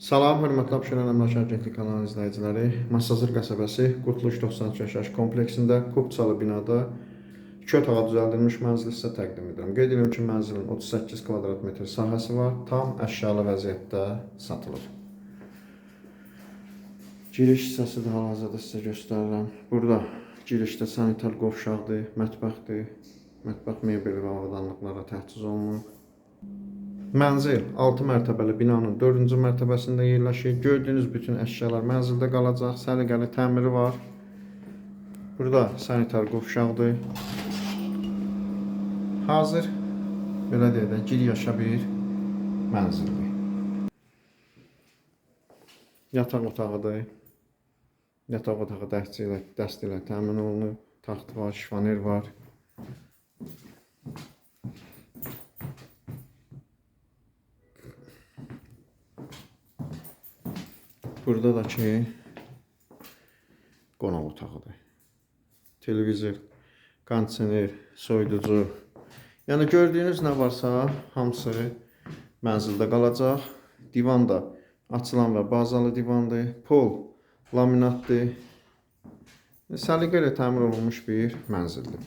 Salam, hörmətli Abşeron Əmlak Agentlik kanalının izləyiciləri. Masazır qəsəbəsi Qurtuluş 93 yaş kompleksində Kubçalı binada 2 otağa düzəldilmiş mənzili sizə təqdim edirəm. Qeyd edirəm ki, mənzilin 38 kvadrat metr sahəsi var, tam əşyalı vəziyyətdə satılır. Giriş hissəsi də hal-hazırda sizə göstərirəm. Burada girişdə sanitar qovşaqdır, mətbəxdir. Mətbəx mebeli və avadanlıqlara təchiz olunub. Mənzil 6 mərtəbəli binanın 4-cü mərtəbəsində yerləşir. Gördüyünüz bütün əşyalar mənzildə qalacaq. Səliqəli təmiri var. Burada sanitar qovşaqdır. Hazır belə deyək də gir yaşa bir mənzildir. Yataq otağıdır. Yataq otağı dəstə ilə, dəstə ilə təmin olunub. Taxt var, şifoner var. Burada da ki qonaq otağıdır. Televizor, kondisioner, soyuducu. Yəni gördüyünüz nə varsa hamısı mənzildə qalacaq. Divan da açılan və bazalı divandır. Pol laminatdır. Səliqə ilə təmir olunmuş bir mənzildir.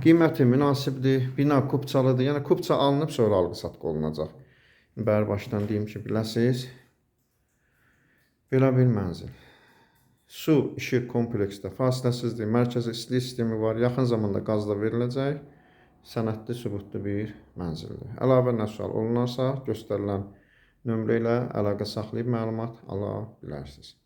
Qiyməti münasibdir. Bina kubçalıdır. Yəni kubça alınıb sonra alqı-satqı olunacaq. Bəri başdan deyim ki, biləsiniz. Belə bir mənzil. Su, işıq kompleksdə fasiləsizdir. Mərkəzi istilik sistemi var. Yaxın zamanda qaz da veriləcək. Sənədli, sübutlu bir mənzildir. Əlavə nə sual olunarsa, göstərilən nömrə ilə əlaqə saxlayıb məlumat ala bilərsiniz.